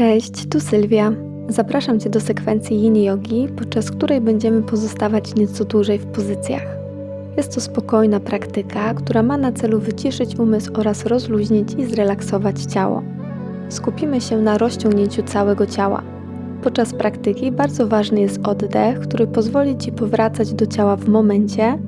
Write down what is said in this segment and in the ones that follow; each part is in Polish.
Cześć, tu Sylwia. Zapraszam Cię do sekwencji Yin Yogi, podczas której będziemy pozostawać nieco dłużej w pozycjach. Jest to spokojna praktyka, która ma na celu wyciszyć umysł oraz rozluźnić i zrelaksować ciało. Skupimy się na rozciągnięciu całego ciała. Podczas praktyki bardzo ważny jest oddech, który pozwoli Ci powracać do ciała w momencie,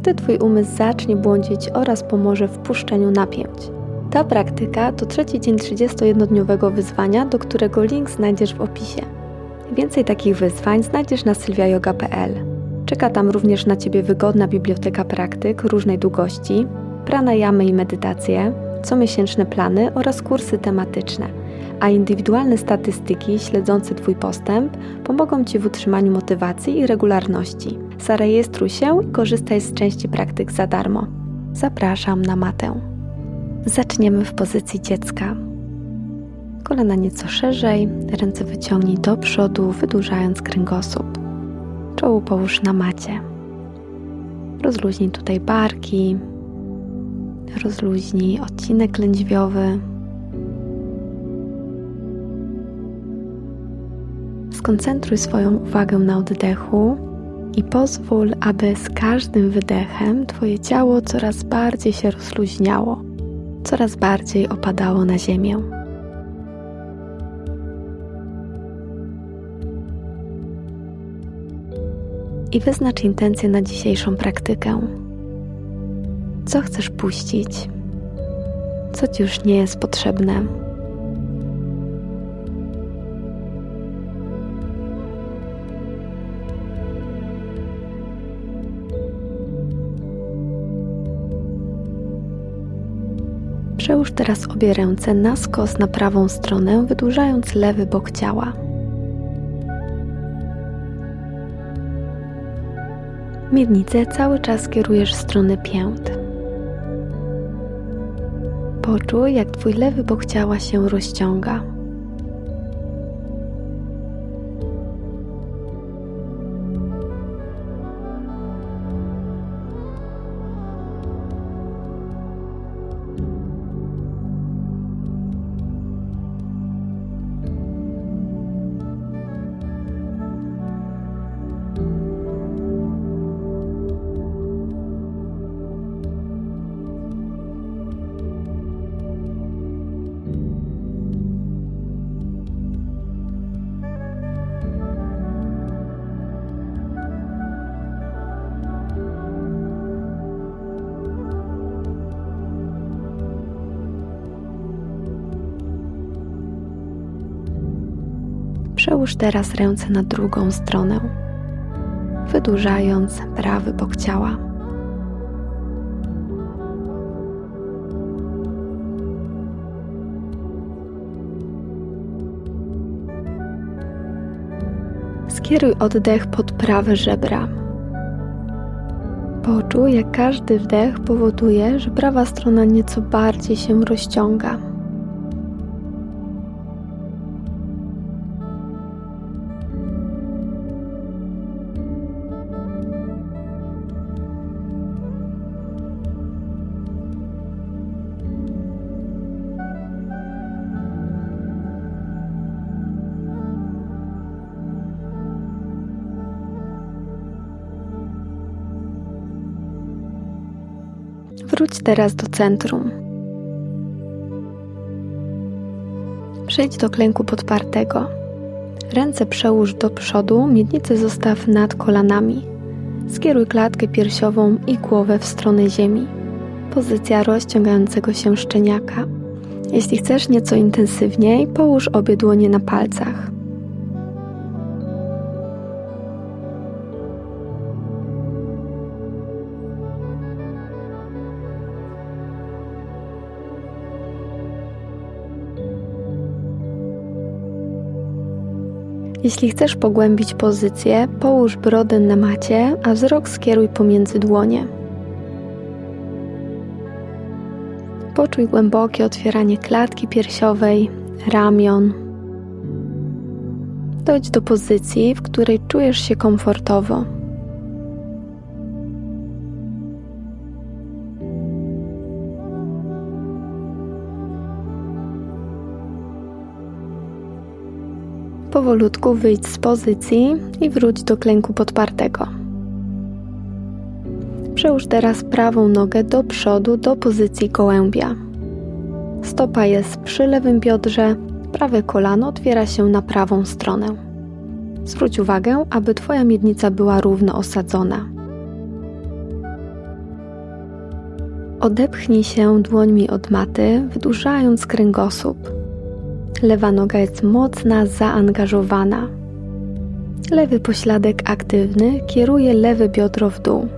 gdy Twój umysł zacznie błądzić oraz pomoże w puszczeniu napięć. Ta praktyka to trzeci dzień 31-dniowego wyzwania, do którego link znajdziesz w opisie. Więcej takich wyzwań znajdziesz na sylwiayoga.pl. Czeka tam również na Ciebie wygodna biblioteka praktyk różnej długości, pranayamy i medytacje, comiesięczne plany oraz kursy tematyczne, a indywidualne statystyki śledzące Twój postęp pomogą Ci w utrzymaniu motywacji i regularności. Zarejestruj się i korzystaj z części praktyk za darmo. Zapraszam na matę. Zaczniemy w pozycji dziecka. Kolana nieco szerzej, ręce wyciągnij do przodu, wydłużając kręgosłup. Czoło połóż na macie. Rozluźnij tutaj barki, rozluźnij odcinek lędźwiowy. Skoncentruj swoją uwagę na oddechu i pozwól, aby z każdym wydechem Twoje ciało coraz bardziej się rozluźniało, coraz bardziej opadało na ziemię. I wyznacz intencję na dzisiejszą praktykę. Co chcesz puścić? Co ci już nie jest potrzebne? Przełóż teraz obie ręce na skos na prawą stronę, wydłużając lewy bok ciała. Miednicę cały czas kierujesz w stronę pięt. Poczuj, jak Twój lewy bok ciała się rozciąga. Przełóż teraz ręce na drugą stronę, wydłużając prawy bok ciała. Skieruj oddech pod prawe żebra. Poczuj, jak każdy wdech powoduje, że prawa strona nieco bardziej się rozciąga. Teraz do centrum. Przejdź do klęku podpartego. Ręce przełóż do przodu, miednicę zostaw nad kolanami. Skieruj klatkę piersiową i głowę w stronę ziemi. Pozycja rozciągającego się szczeniaka. Jeśli chcesz nieco intensywniej, połóż obie dłonie na palcach. Jeśli chcesz pogłębić pozycję, połóż brodę na macie, a wzrok skieruj pomiędzy dłonie. Poczuj głębokie otwieranie klatki piersiowej, ramion. Dojdź do pozycji, w której czujesz się komfortowo. Powolutku wyjdź z pozycji i wróć do klęku podpartego. Przełóż teraz prawą nogę do przodu do pozycji gołębia. Stopa jest przy lewym biodrze, prawe kolano otwiera się na prawą stronę. Zwróć uwagę, aby Twoja miednica była równo osadzona. Odepchnij się dłońmi od maty, wydłużając kręgosłup. Lewa noga jest mocna, zaangażowana. Lewy pośladek aktywny kieruje lewe biodro w dół.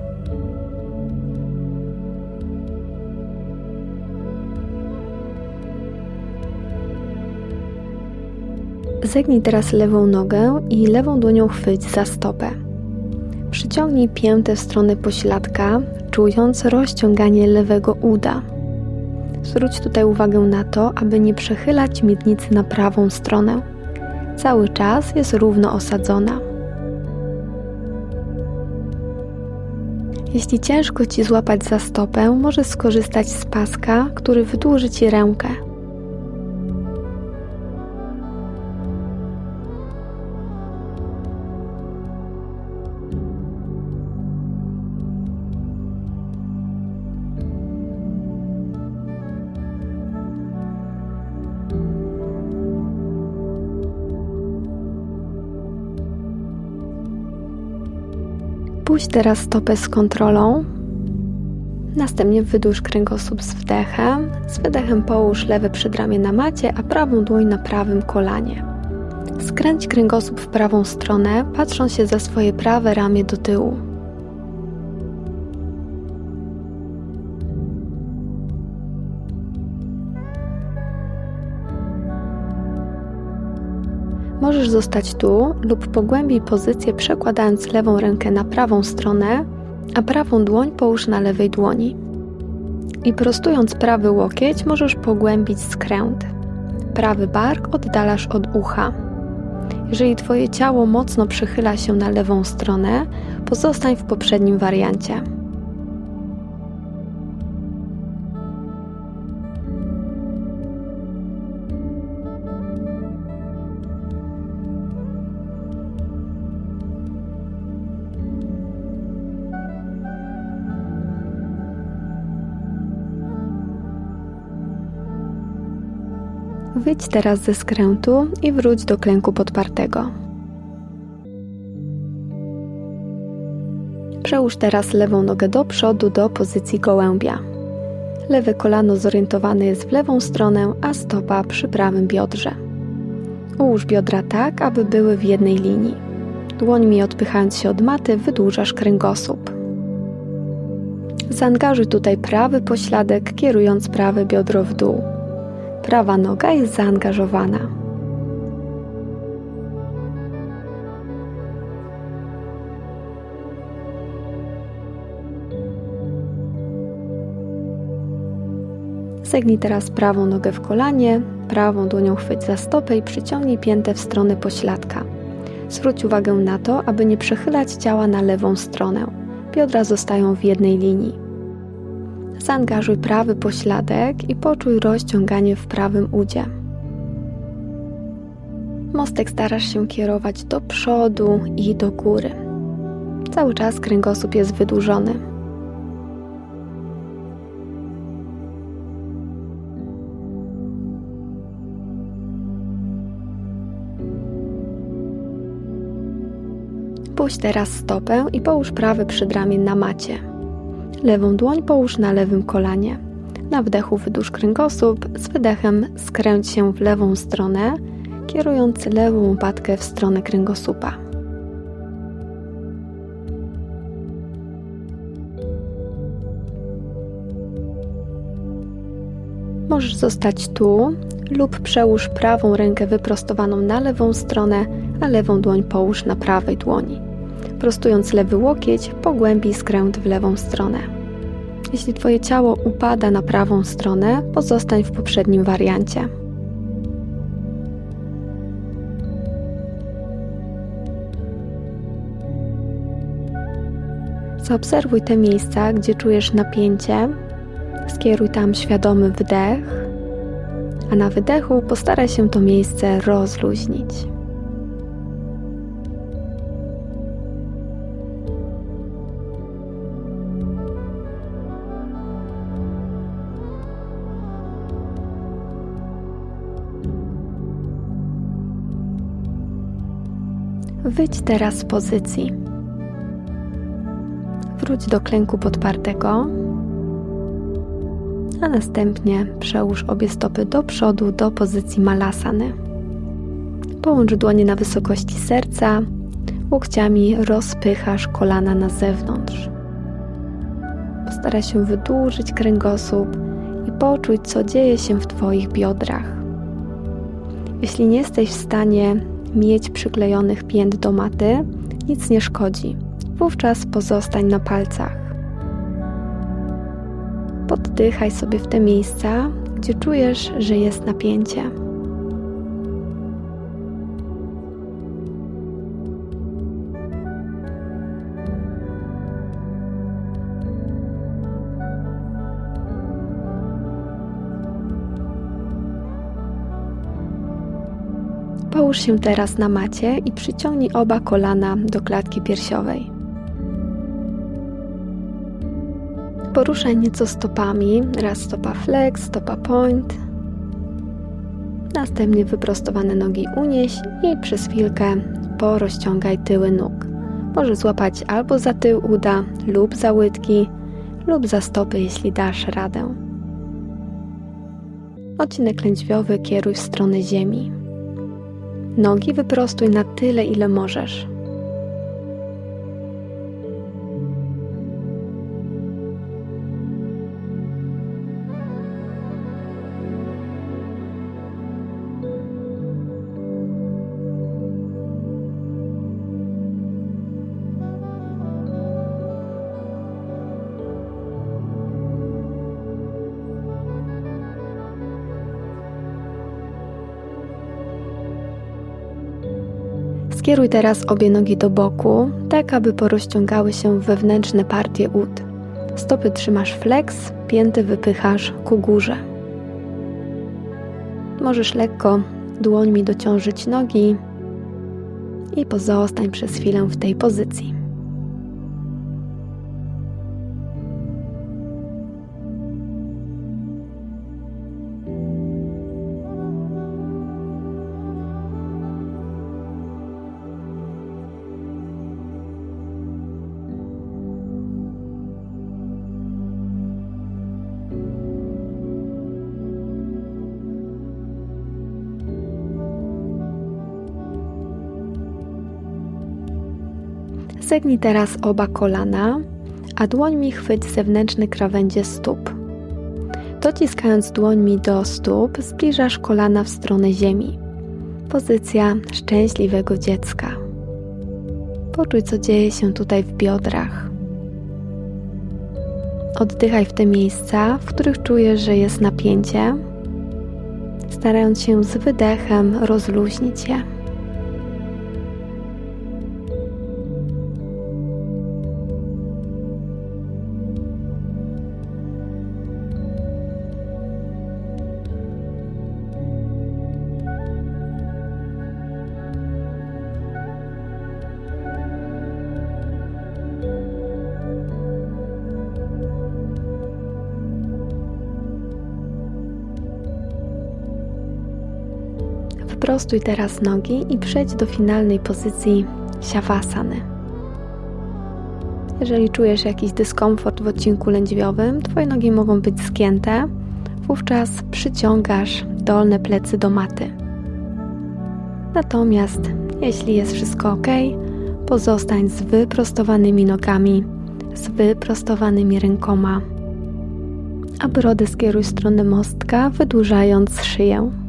Zegnij teraz lewą nogę i lewą dłonią chwyć za stopę. Przyciągnij piętę w stronę pośladka, czując rozciąganie lewego uda. Zwróć tutaj uwagę na to, aby nie przechylać miednicy na prawą stronę. Cały czas jest równo osadzona. Jeśli ciężko Ci złapać za stopę, możesz skorzystać z paska, który wydłuży Ci rękę. Teraz stopę z kontrolą. Następnie wydłuż kręgosłup z wdechem. Z wydechem połóż lewe przedramię na macie, a prawą dłoń na prawym kolanie. Skręć kręgosłup w prawą stronę, patrząc się za swoje prawe ramię do tyłu. Możesz zostać tu lub pogłębij pozycję przekładając lewą rękę na prawą stronę, a prawą dłoń połóż na lewej dłoni. I prostując prawy łokieć możesz pogłębić skręt. Prawy bark oddalasz od ucha. Jeżeli Twoje ciało mocno przychyla się na lewą stronę, pozostań w poprzednim wariancie. Wyjdź teraz ze skrętu i wróć do klęku podpartego. Przełóż teraz lewą nogę do przodu do pozycji gołębia. Lewe kolano zorientowane jest w lewą stronę, a stopa przy prawym biodrze. Ułóż biodra tak, aby były w jednej linii. Dłońmi odpychając się od maty, wydłużasz kręgosłup. Zaangażuj tutaj prawy pośladek, kierując prawe biodro w dół. Prawa noga jest zaangażowana. Zegnij teraz prawą nogę w kolanie, prawą dłonią chwyć za stopę i przyciągnij piętę w stronę pośladka. Zwróć uwagę na to, aby nie przechylać ciała na lewą stronę. Biodra zostają w jednej linii. Zaangażuj prawy pośladek i poczuj rozciąganie w prawym udzie. Mostek starasz się kierować do przodu i do góry. Cały czas kręgosłup jest wydłużony. Puść teraz stopę i połóż prawy przedramię na macie. Lewą dłoń połóż na lewym kolanie. Na wdechu wydłuż kręgosłup, z wydechem skręć się w lewą stronę, kierując lewą łopatkę w stronę kręgosłupa. Możesz zostać tu lub przełóż prawą rękę wyprostowaną na lewą stronę, a lewą dłoń połóż na prawej dłoni. Prostując lewy łokieć, pogłębij skręt w lewą stronę. Jeśli Twoje ciało upada na prawą stronę, pozostań w poprzednim wariancie. Zaobserwuj te miejsca, gdzie czujesz napięcie. Skieruj tam świadomy wdech, a na wydechu postaraj się to miejsce rozluźnić. Wyjdź teraz z pozycji. Wróć do klęku podpartego, a następnie przełóż obie stopy do przodu do pozycji malasany. Połącz dłonie na wysokości serca, łokciami rozpychasz kolana na zewnątrz. Postaraj się wydłużyć kręgosłup i poczuć, co dzieje się w Twoich biodrach. Jeśli nie jesteś w stanie mieć przyklejonych pięt do maty, nic nie szkodzi. Wówczas pozostań na palcach. Poddychaj sobie w te miejsca, gdzie czujesz, że jest napięcie. Połóż się teraz na macie i przyciągnij oba kolana do klatki piersiowej. Poruszaj nieco stopami, raz stopa flex, stopa point. Następnie wyprostowane nogi unieś i przez chwilkę porozciągaj tyły nóg. Możesz złapać albo za tył uda, lub za łydki, lub za stopy, jeśli dasz radę. Odcinek lędźwiowy kieruj w stronę ziemi. Nogi wyprostuj na tyle, ile możesz. Skieruj teraz obie nogi do boku, tak aby porozciągały się wewnętrzne partie ud. Stopy trzymasz flex, pięty wypychasz ku górze. Możesz lekko dłońmi dociążyć nogi i pozostań przez chwilę w tej pozycji. Zegnij teraz oba kolana, a dłońmi chwyć zewnętrzne krawędzie stóp. Dociskając dłońmi do stóp, zbliżasz kolana w stronę ziemi. Pozycja szczęśliwego dziecka. Poczuj, co dzieje się tutaj w biodrach. Oddychaj w te miejsca, w których czujesz, że jest napięcie, starając się z wydechem rozluźnić je. Wyprostuj teraz nogi i przejdź do finalnej pozycji siawasany. Jeżeli czujesz jakiś dyskomfort w odcinku lędźwiowym, Twoje nogi mogą być zgięte, wówczas przyciągasz dolne plecy do maty. Natomiast jeśli jest wszystko ok, pozostań z wyprostowanymi nogami, z wyprostowanymi rękoma, a brodę skieruj w stronę mostka, wydłużając szyję.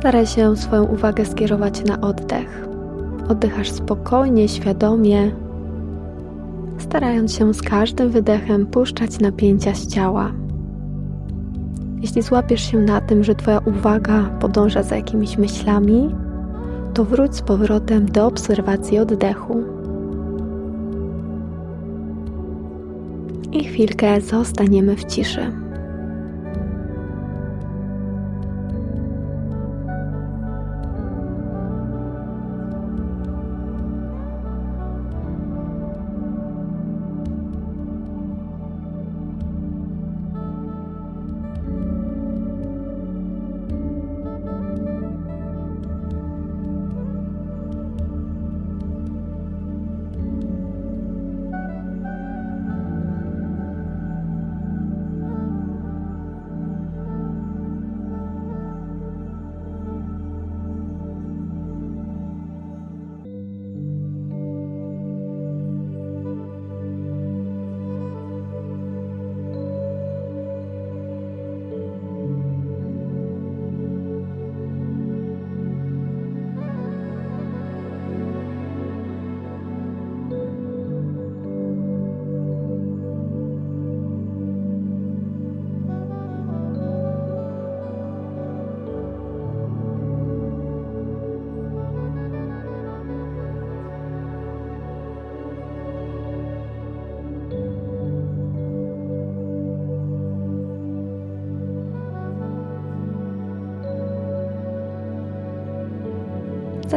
Staraj się swoją uwagę skierować na oddech. Oddychasz spokojnie, świadomie, starając się z każdym wydechem puszczać napięcia z ciała. Jeśli złapiesz się na tym, że Twoja uwaga podąża za jakimiś myślami, to wróć z powrotem do obserwacji oddechu. I chwilkę zostaniemy w ciszy.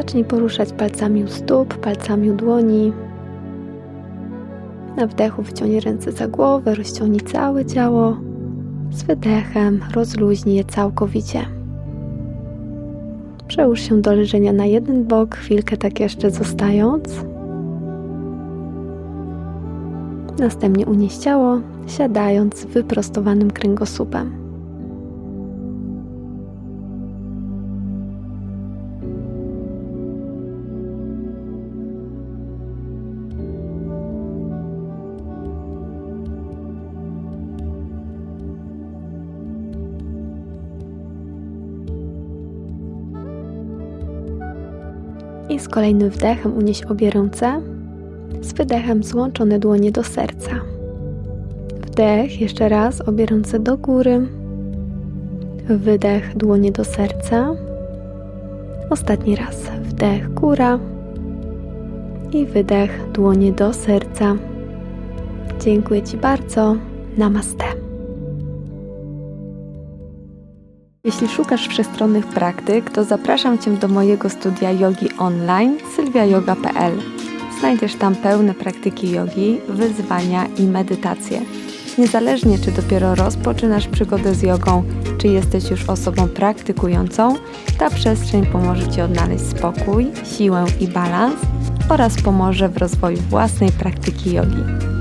Zacznij poruszać palcami u stóp, palcami u dłoni. Na wdechu wyciągnij ręce za głowę, rozciągnij całe ciało. Z wydechem rozluźnij je całkowicie. Przełóż się do leżenia na jeden bok, chwilkę tak jeszcze zostając. Następnie unieś ciało, siadając wyprostowanym kręgosłupem. I z kolejnym wdechem unieś obie ręce, z wydechem złączone dłonie do serca. Wdech, jeszcze raz, obie ręce do góry. Wydech, dłonie do serca. Ostatni raz, wdech, góra. I wydech, dłonie do serca. Dziękuję Ci bardzo. Namaste. Jeśli szukasz wszechstronnych praktyk, to zapraszam Cię do mojego studia jogi online sylwiayoga.pl. Znajdziesz tam pełne praktyki jogi, wyzwania i medytacje. Niezależnie czy dopiero rozpoczynasz przygodę z jogą, czy jesteś już osobą praktykującą, ta przestrzeń pomoże Ci odnaleźć spokój, siłę i balans oraz pomoże w rozwoju własnej praktyki jogi.